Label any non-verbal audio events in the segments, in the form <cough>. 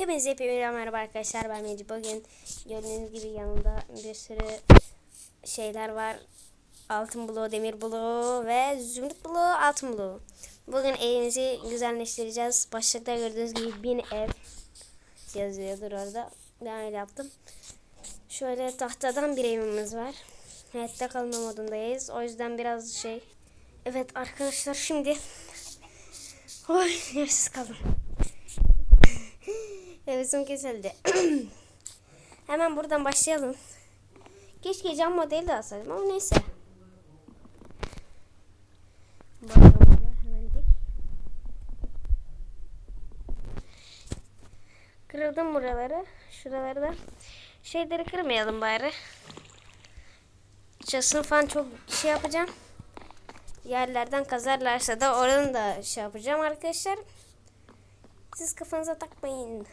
Hepinize hepinize merhaba arkadaşlar ben Meci bugün gördüğünüz gibi yanında bir sürü şeyler var. Altın bloğu demir bloğu ve zümrüt bloğu altın bloğu. Bugün evimizi güzelleştireceğiz. Başlıkta gördüğünüz gibi bin ev yazıyordur orada. Ben öyle yaptım. Şöyle tahtadan bir evimiz var. Hayatta kalma modundayız. O yüzden biraz şey. Evet arkadaşlar şimdi oy <laughs> nefessiz kaldım Hevesim kesildi. <clears throat> Hemen buradan başlayalım. Keşke cam modeli de alsaydım ama neyse. Kırıldım buraları. Şuraları da. Şeyleri kırmayalım bari. Çasını falan çok şey yapacağım. Yerlerden kazarlarsa da oranı da şey yapacağım arkadaşlar. Siz kafanıza takmayın.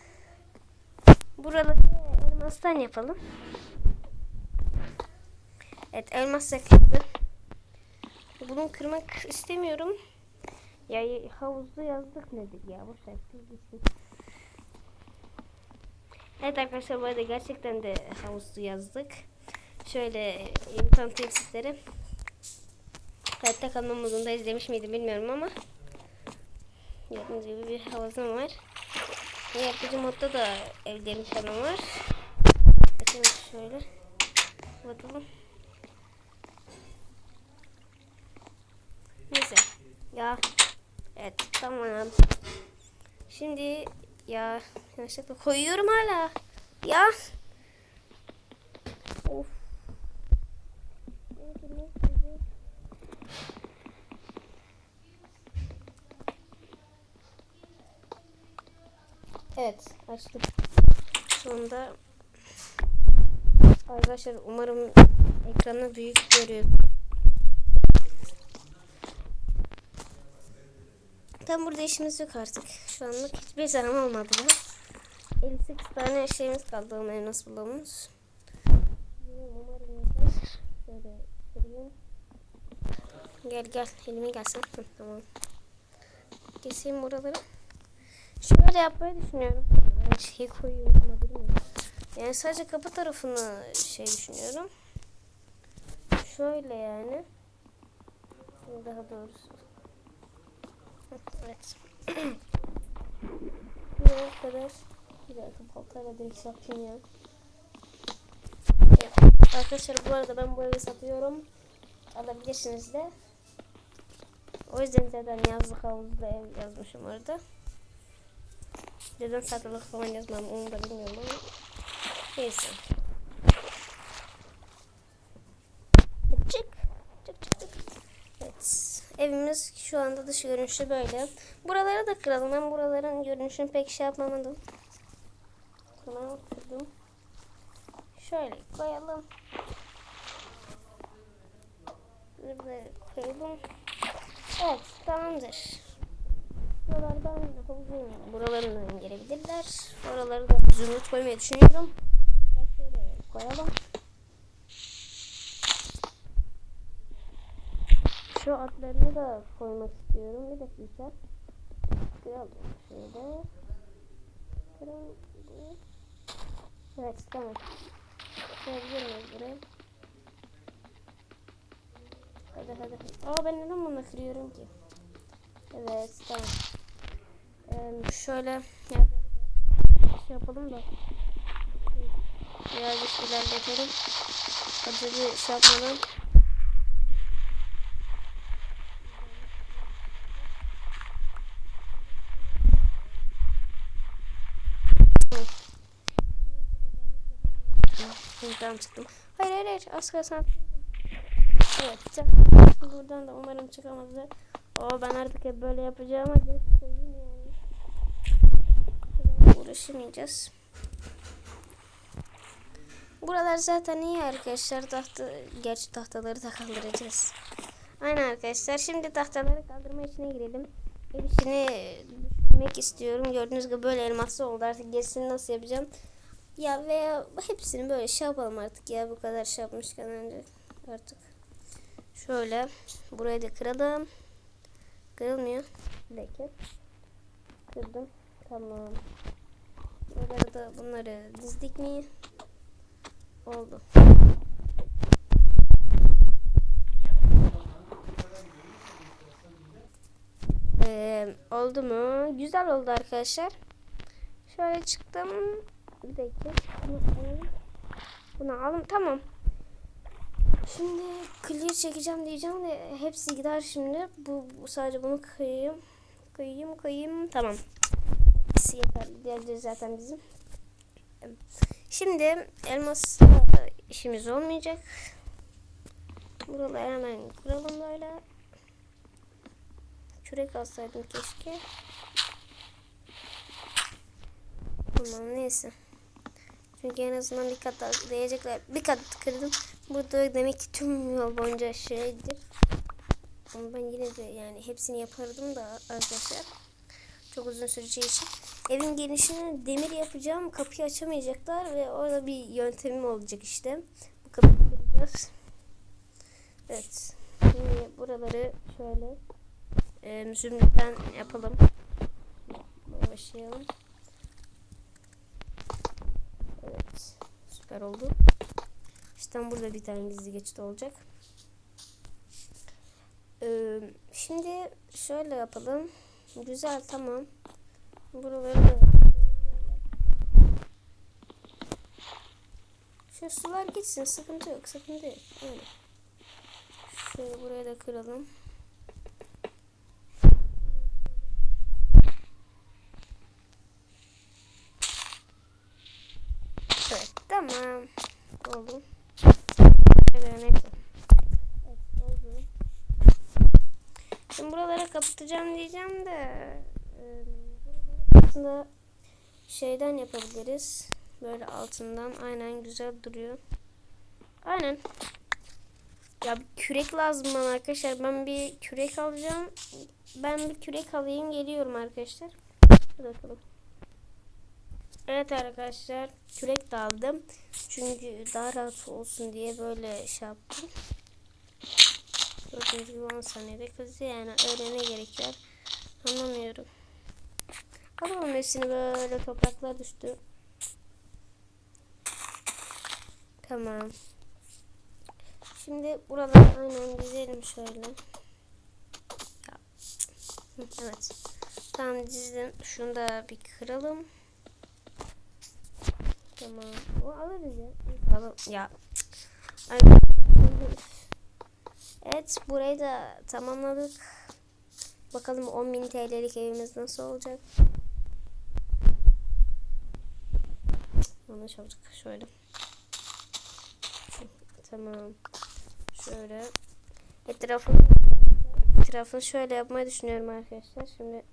Buraları elmastan yapalım. Evet elmas da kırdı. Bunu kırmak istemiyorum. Ya havuzda yazdık nedir ya boş ver. Evet arkadaşlar bu arada gerçekten de havuzda yazdık. Şöyle imkan teksitleri. Hayatta kalma modunda izlemiş miydim bilmiyorum ama. Gördüğünüz gibi bir havuzum var. Yaratıcı modda da evlerim falan var. Bakın şöyle. Bakalım. Neyse. Ya. Evet tamam. Şimdi ya yanlışlıkla koyuyorum hala. Ya. Of. Neyse, neyse. Açtım. Sonunda arkadaşlar umarım ekranı büyük görüyor. Tam burada işimiz yok artık. Şu anlık hiçbir zaman olmadı da. 58 tane şeyimiz kaldı ama elmas bulmamız. Umarım. Gel gel elime gelsin. Hı, tamam. Keseyim buraları. Şöyle yapmayı düşünüyorum. Ben şey koyuyorum bilmiyorum. Yani sadece kapı tarafını şey düşünüyorum. Şöyle yani. Daha doğrusu. Evet. <clears throat> Buraya kadar. Bir dakika baltayla direkt satayım ya. Evet. Arkadaşlar bu arada ben bu evi satıyorum. Alabilirsiniz de. O yüzden zaten yazlık havuzda ev yazmışım orada. Neden satılık falan yazmam onu da bilmiyorum ama. Neyse. Çık. Çık çık çık. Evet. Evimiz şu anda dış görünüşü böyle. Buraları da kıralım. Ben buraların görünüşünü pek şey yapmamadım. Tamam kırdım. Şöyle koyalım. Burada koyalım. Evet tamamdır. Buralardan havuzun buralarından gelebilirler. Oraları da zümrüt koymayı düşünüyorum. Şöyle koyalım. Şu atlarını da koymak istiyorum. Bir dakika. Kıralım şöyle. Kıralım. Evet tamam. Koyabilir buraya? Hadi hadi. Aa ben neden bunu kırıyorum ki? Evet tamam. Ee, şöyle şey yapalım da birazcık ilerletelim. Hadi bir şey yapmadan. Buradan çıktım. Hayır hayır hayır. Az kalsın. Evet. Buradan da umarım çıkamazlar. O ben artık hep böyle yapacağım. Uğraşamayacağız. Buralar zaten iyi arkadaşlar. Tahta, gerçi tahtaları da kaldıracağız. Aynen arkadaşlar. Şimdi tahtaları kaldırma işine girelim. Ev işini düşünmek istiyorum. Gördüğünüz gibi böyle elmaslı oldu. Artık gerisini nasıl yapacağım? Ya veya hepsini böyle şey yapalım artık ya. Bu kadar şey yapmışken önce artık. Şöyle. Burayı da kıralım. Kırılmıyor. Bir dakika. Kırdım. Tamam. Şuraları da bunları dizdik mi? Oldu. Ee, oldu mu? Güzel oldu arkadaşlar. Şöyle çıktım. Bir dakika. Bunu alalım. Bunu alalım. Tamam. Şimdi clear çekeceğim diyeceğim de hepsi gider şimdi. Bu, bu sadece bunu kıyayım. Kıyayım kıyayım. Tamam. Hepsi yeter. Diğerleri zaten bizim. Şimdi elmas işimiz olmayacak. Buraları hemen kuralım böyle. Kürek alsaydım keşke. Tamam neyse. Çünkü en azından bir kat daha diyecekler. Bir kat kırdım. Burada demek ki tüm boyunca şeydir. Ama ben yine de yani hepsini yapardım da arkadaşlar. Çok uzun süreceği için. Evin genişini demir yapacağım. Kapıyı açamayacaklar ve orada bir yöntemim olacak işte. Bu kapıyı kıracağız. Evet. Şimdi buraları şöyle e, zümrütten yapalım. Başlayalım. Evet. Süper oldu. İşte burada bir tane gizli geçit olacak. Ee, şimdi şöyle yapalım. Güzel tamam. Buraları da Şu sular gitsin. Sıkıntı yok. Sıkıntı yok. Öyle. Şöyle buraya da kıralım. Evet. Tamam. Oldu. Evet, neyse. Evet, oldu. Şimdi buralara kapatacağım diyeceğim de aslında şeyden yapabiliriz. Böyle altından aynen güzel duruyor. Aynen. Ya bir kürek lazım bana arkadaşlar. Ben bir kürek alacağım. Ben bir kürek alayım geliyorum arkadaşlar. Bakalım. Evet arkadaşlar kürek de aldım. Çünkü daha rahat olsun diye böyle şey yaptım. Gördüğünüz gibi 10 saniyede kızdı yani öyle ne gerek var anlamıyorum. Alalım hepsini böyle topraklar düştü. Tamam. Şimdi buraları aynen dizelim şöyle. Evet. Tamam dizdim. Şunu da bir kıralım. Tamam. O alırız ya. Alalım. Ya. Ay. Evet burayı da tamamladık. Bakalım 10.000 TL'lik evimiz nasıl olacak. Yanlış olacak. Şöyle. Tamam. Şöyle. Etrafını etrafını şöyle yapmayı düşünüyorum arkadaşlar. Şimdi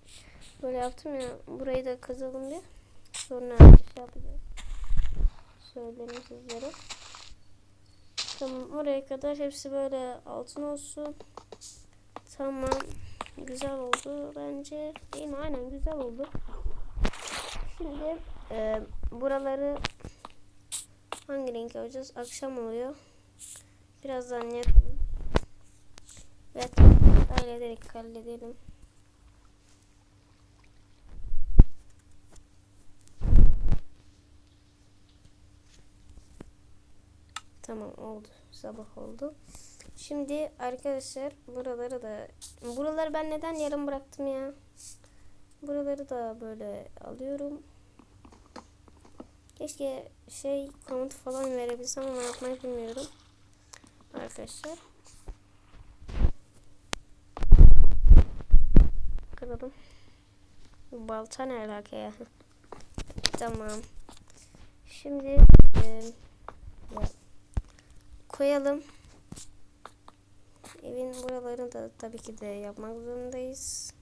böyle yaptım ya. Burayı da kazalım bir. Sonra şey yapacağız. Söyleyeyim sizlere. Tamam oraya kadar hepsi böyle altın olsun. Tamam. Güzel oldu bence. Değil mi? Aynen güzel oldu. Şimdi e, buraları hangi renk yapacağız? Akşam oluyor. Birazdan yapayım. Evet. Hallederek halledelim. Tamam oldu. Sabah oldu. Şimdi arkadaşlar buraları da buraları ben neden yarım bıraktım ya? Buraları da böyle alıyorum. Keşke şey komut falan verebilsem ama yapmayı bilmiyorum. Arkadaşlar. Kıralım. Balta ne alaka ya? <laughs> tamam. Şimdi e, koyalım. Evin buralarını da tabii ki de yapmak zorundayız.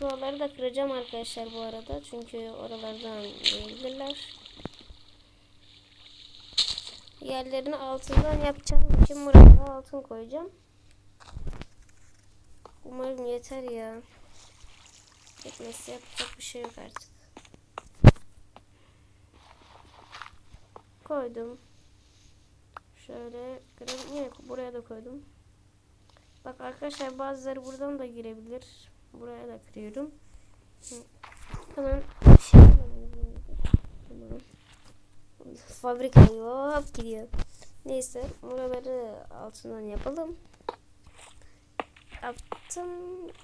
Buraları da kıracağım arkadaşlar bu arada. Çünkü oralardan gelirler. Yerlerini altından yapacağım için buraya altın koyacağım. Umarım yeter ya. Yetmezse yapacak bir şey yok artık. Koydum. Şöyle. Yine buraya da koydum. Bak arkadaşlar bazıları buradan da girebilir. buraya da kırıyorum. Hemen şey Tamam. Fabrikayı hop gidiyor. Neyse buraları altından yapalım. Yaptım.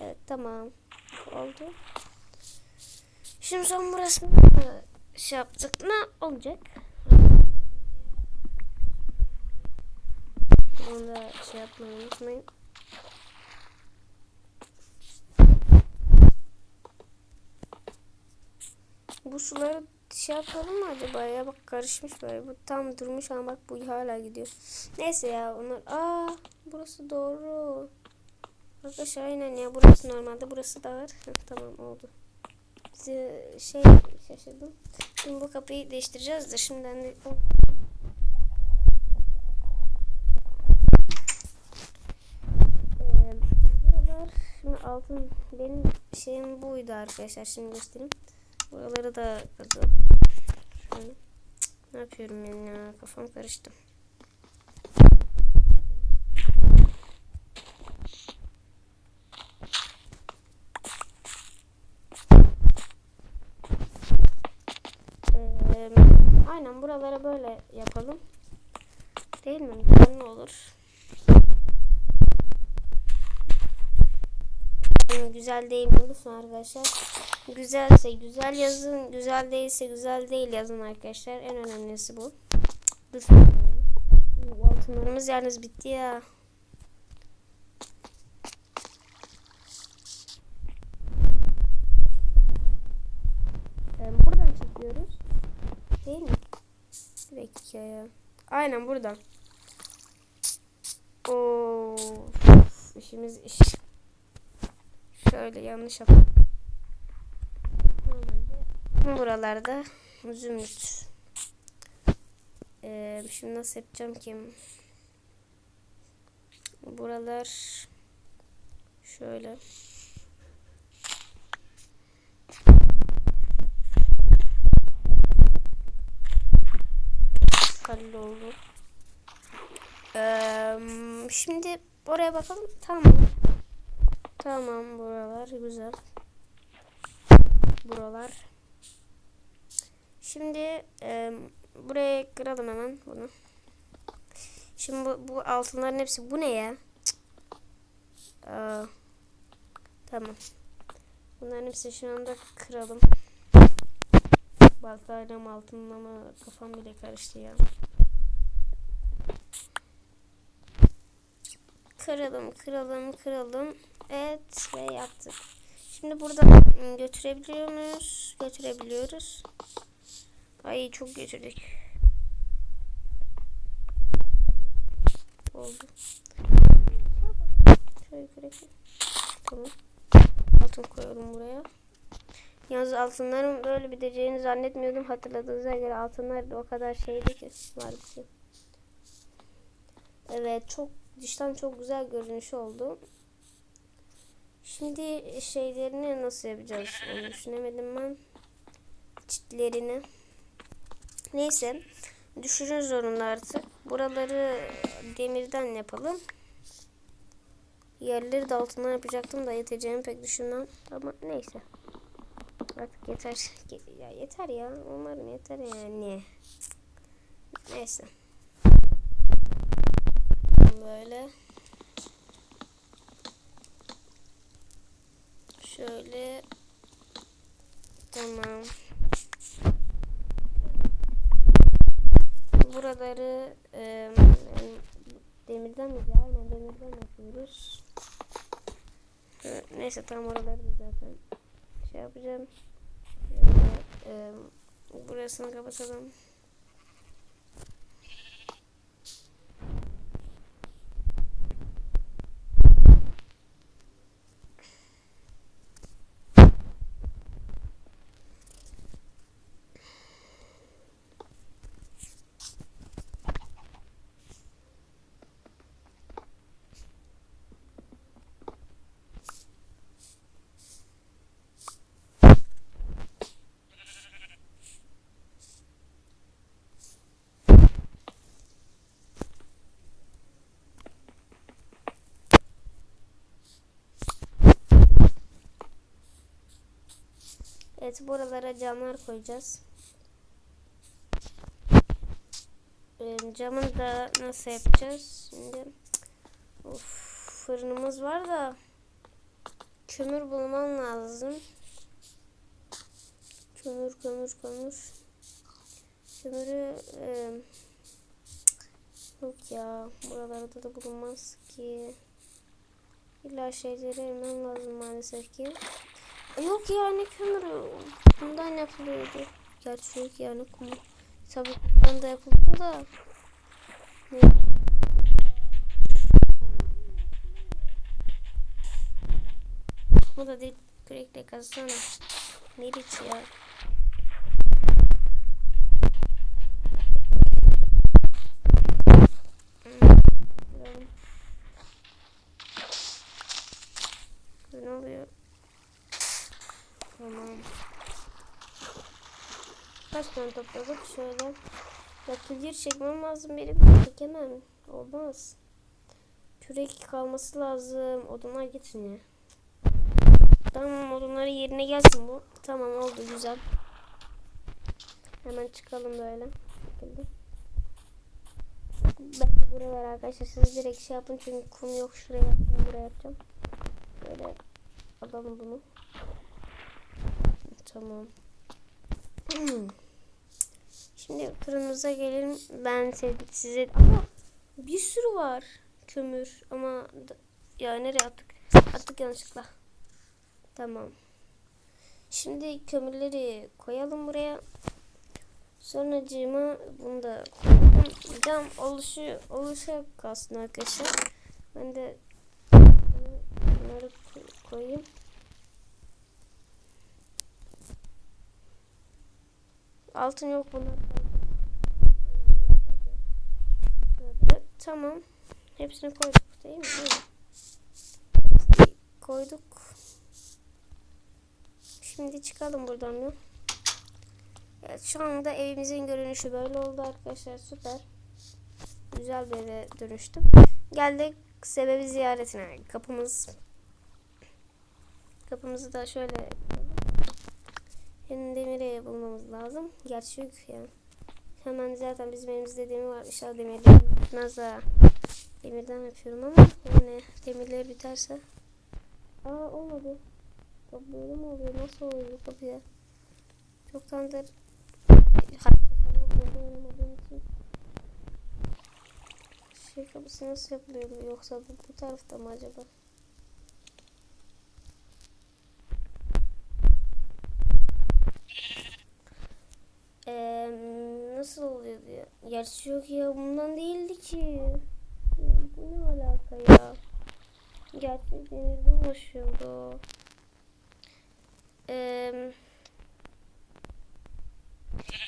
Evet tamam. Oldu. Şimdi son burasını şey yaptık. Ne olacak? Onu da şey yapmayı unutmayın. Bu suları şey yapalım mı acaba ya bak karışmış böyle bu tam durmuş ama bak bu hala gidiyor. Neyse ya onlar aa burası doğru. Arkadaşlar aynen ya burası normalde burası da var. Tamam oldu. Bizi şey şaşırdım. Şimdi bu kapıyı değiştireceğiz de şimdiden de Ee, buralar şimdi altın benim şeyim buydu arkadaşlar şimdi göstereyim. Buraları da. Şöyle. Ne yapıyorum ben ya kafam karıştı. Aynen buralara böyle yapalım. Değil mi? Ne olur. Güzel değil mi lütfen arkadaşlar? Güzelse güzel yazın, güzel değilse güzel değil yazın arkadaşlar. En önemlisi bu. Bu altınlarımız yalnız bitti ya. Ee, buradan çekiyoruz. Değil mi? Bir dakika ya. Aynen buradan. Oo, işimiz iş. Şöyle yanlış yaptım. Buralarda zümrüt. Ee, şimdi nasıl yapacağım ki? Buralar şöyle. Halloldu. Ee, şimdi oraya bakalım. Tamam. Tamam buralar güzel. Buralar. Şimdi e, buraya kıralım hemen bunu. Şimdi bu, bu altınların hepsi bu ne ya? Aa, tamam. Bunların hepsi şu anda kıralım. Baltayla mı altınla mı kafam bile karıştı ya. Kıralım, kıralım, kıralım. Evet ve yaptık. Şimdi burada götürebiliyor muyuz? Götürebiliyoruz. Ay çok götürdük. Oldu. Tamam. Altın koyalım buraya. Yalnız altınların böyle biteceğini zannetmiyordum. Hatırladığınıza göre altınlar o kadar şeydi ki. Var bir şey. Evet çok dıştan çok güzel görünüş oldu. Şimdi şeylerini nasıl yapacağız onu düşünemedim ben. Çitlerini. Neyse. Düşürün zorunda artık. Buraları demirden yapalım. Yerleri de altından yapacaktım da yeteceğimi pek düşünmem. Ama neyse. Artık yeter. <laughs> Ya yeter ya. Umarım yeter yani. Neyse. Böyle. Şöyle. Tamam. Buraları e, demirden mi? Aynen demirden yapıyoruz. Neyse tam oraları zaten şey yapacağım. Şöyle, e, burasını kapatalım. Evet buralara camlar koyacağız. Ee, camını da nasıl yapacağız? Şimdi of, fırınımız var da kömür bulmam lazım. Kömür, kömür, kömür. Kömürü e, yok ya. Buralarda da bulunmaz ki. İlla şeyleri elimem lazım maalesef ki. Yok yani kömürü. Bundan yapılıyordu. Gerçi yok yani kum. Bundan da yapılıyor da. Ne? Bu da değil. Kürekle kazsana. Meriç ya. Hmm, bakalım. Ne oluyor? Tamam. Kaç tane topladık? Şöyle. Ya çekmem lazım benim. Çekemem. Olmaz. Kürek kalması lazım. Odunlar getirin Tamam odunları yerine gelsin bu. Tamam oldu güzel. Hemen çıkalım böyle. Ben de buralar arkadaşlar siz direkt şey yapın çünkü kum yok şuraya yapacağım buraya yapacağım. Böyle alalım bunu. Tamam. <clears throat> Şimdi fırınımıza gelelim. Ben size. Ama bir sürü var kömür ama ya nereye attık? Attık yanlışlıkla. Tamam. Şimdi kömürleri koyalım buraya. Sonracığıma bunu da. Cam oluşu oluşa kalsın arkadaşlar. Ben de bunları ko- koyayım. Altın yok bunlar. Tamam. Hepsini koyduk değil mi? Hepsini koyduk. Şimdi çıkalım buradan ya. Evet şu anda evimizin görünüşü böyle oldu arkadaşlar. Süper. Güzel bir eve dönüştüm. Geldik sebebi ziyaretine. Kapımız kapımızı da şöyle Yeni demiri bulmamız lazım. Gerçi yok ya. Hemen zaten bizim elimizde demir var. İnşallah demirden bitmez ha. Demirden yapıyorum ama yani demirleri biterse. Aa olmadı. Böyle mi oluyor? Nasıl oluyor bu kapıya? Çoktandır şey kapısı nasıl yapılıyordu yoksa bu, bu tarafta mı acaba? Nasıl oluyor diye. Gerçi yok ya bundan değildi ki. Bu ne alaka ya? Gerçi denizden oluşuyordu. Eee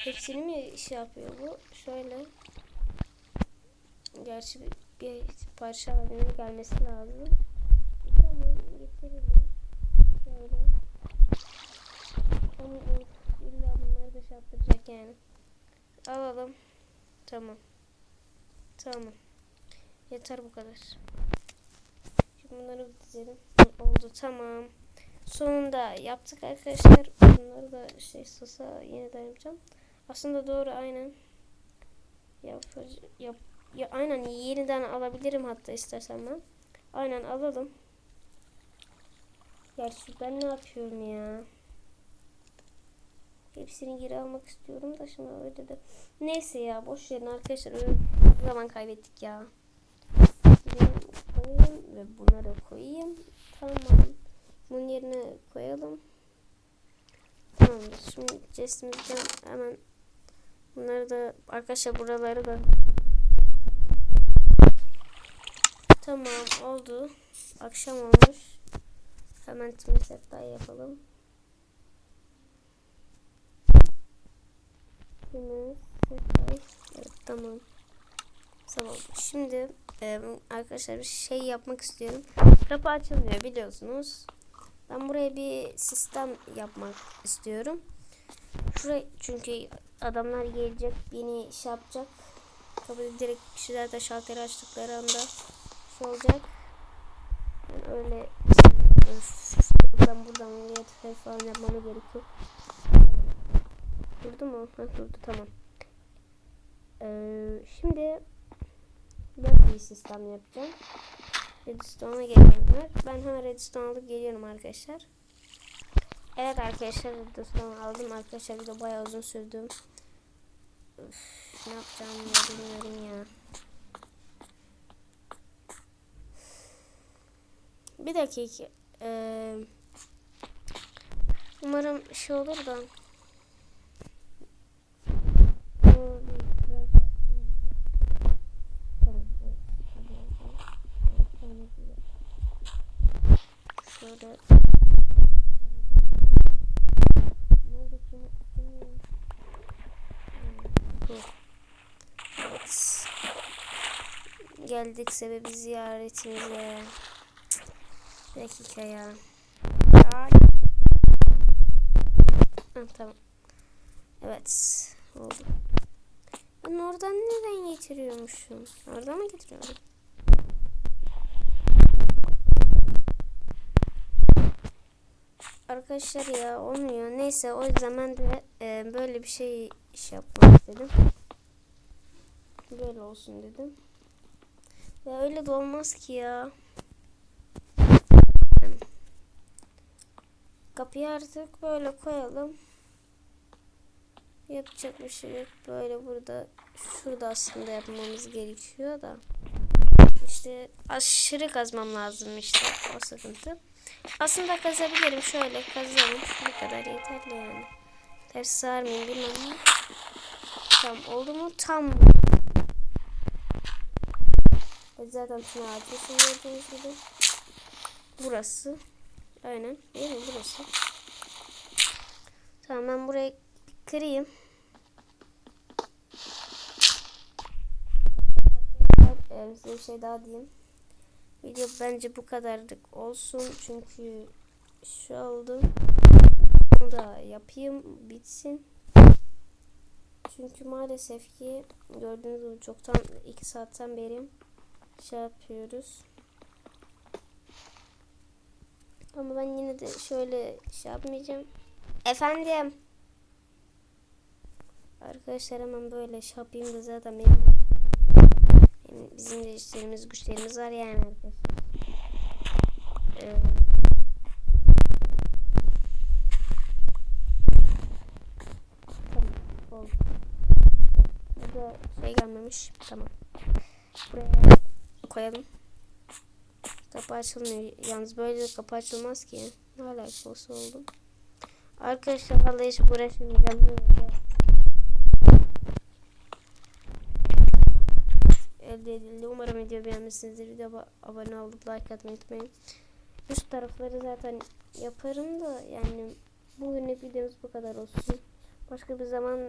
hepsini mi şey yapıyor bu? Şöyle. Gerçi bir, bir parça haline gelmesi lazım. Tamam getirelim. Şöyle. Ama illa bunları da şey yaptıracak yani. Alalım. Tamam. Tamam. Yeter bu kadar. Şimdi bunları dizelim. Oldu tamam. Sonunda yaptık arkadaşlar. Bunları da şey sosa yeniden yapacağım. Aslında doğru aynen. Yapacağım. Yap, ya aynen yeniden alabilirim hatta istersen ben. Aynen alalım. Gerçi ben ne yapıyorum ya? Hepsini geri almak istiyorum da şimdi öyle de. Neyse ya boş verin arkadaşlar. Zaman kaybettik ya. Koyayım ve bunları koyayım. Tamam. Bunun yerine koyalım. Tamam. Şimdi chestimizden hemen bunları da arkadaşlar buraları da Tamam oldu. Akşam olmuş. Hemen timsek daha yapalım. Evet tamam. Tamam. Şimdi e, arkadaşlar bir şey yapmak istiyorum. Kapı açılmıyor biliyorsunuz. Ben buraya bir sistem yapmak istiyorum. Şuraya çünkü adamlar gelecek, beni şey yapacak. Tabii direkt kişiler de şalteri açtıkları anda şey olacak. Yani öyle buradan buradan tıklayıp falan yapmamı gerekiyor. Durdu mu? Ha, durdu tamam. Ee, şimdi böyle bir sistem yapacağım. Redstone'a geliyorlar. Ben hemen Redstone alıp geliyorum arkadaşlar. Evet arkadaşlar Redstone aldım. Arkadaşlar bir de bayağı uzun sürdü. Üf, ne yapacağımı ya bilmiyorum ya. Bir dakika. Ee, umarım şey olur da. Bu bir kral şarkı olacak. Tamam, evet. Hadi bakalım. Evet, tamam, güzel. Şöyle. Nerede kim? Bilmiyorum. Hmm, Bu. Evet. Geldik sebebi ziyaretimize. Bir ya. Tamam. Evet. Oldu. Ben oradan neden getiriyormuşum? Oradan mı getiriyorum? Arkadaşlar ya olmuyor. Neyse o ben de e, böyle bir şey iş yapmak istedim. Böyle olsun dedim. Ya öyle de olmaz ki ya. Kapıyı artık böyle koyalım. Yapacak bir şey yok. Böyle burada şurada aslında yapmamız gerekiyor da. İşte aşırı kazmam lazım işte o sıkıntı. Aslında kazabilirim. Şöyle kazalım. Bu kadar yeterli yani. Ters sığar mıyım bilmem. Tam oldu mu? Tam. Zaten tüm ağacısını gördüğünüz gibi. Burası. Aynen. Değil mi? Burası. Tamam ben burayı kırayım. Ee, size bir şey daha diyeyim. Video bence bu kadarlık olsun. Çünkü şu oldu. Bunu da yapayım. Bitsin. Çünkü maalesef ki gördüğünüz gibi çoktan 2 saatten beri şey yapıyoruz. Ama ben yine de şöyle şey yapmayacağım. Efendim. Arkadaşlar hemen böyle şey yapayım da zaten benim, benim bizim de işlerimiz güçlerimiz var yani arkadaşlar. Ee, tamam oldu. Burada şey gelmemiş. Tamam. Buraya koyalım. Kapı açılmıyor. Yalnız böyle de kapı açılmaz ki. Ne alakası oldu. Arkadaşlar vallahi hiç uğraşmayacağım. Elde edildi. Umarım video beğenmişsinizdir. Video abone olup like atmayı unutmayın. Üst tarafları zaten yaparım da yani bugünlük videomuz bu kadar olsun. Başka bir zaman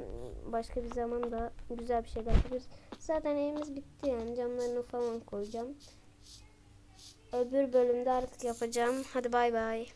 başka bir zaman da güzel bir şeyler yaparız. Zaten evimiz bitti yani camlarını falan koyacağım. Öbür bölümde artık yapacağım. Hadi bay bay.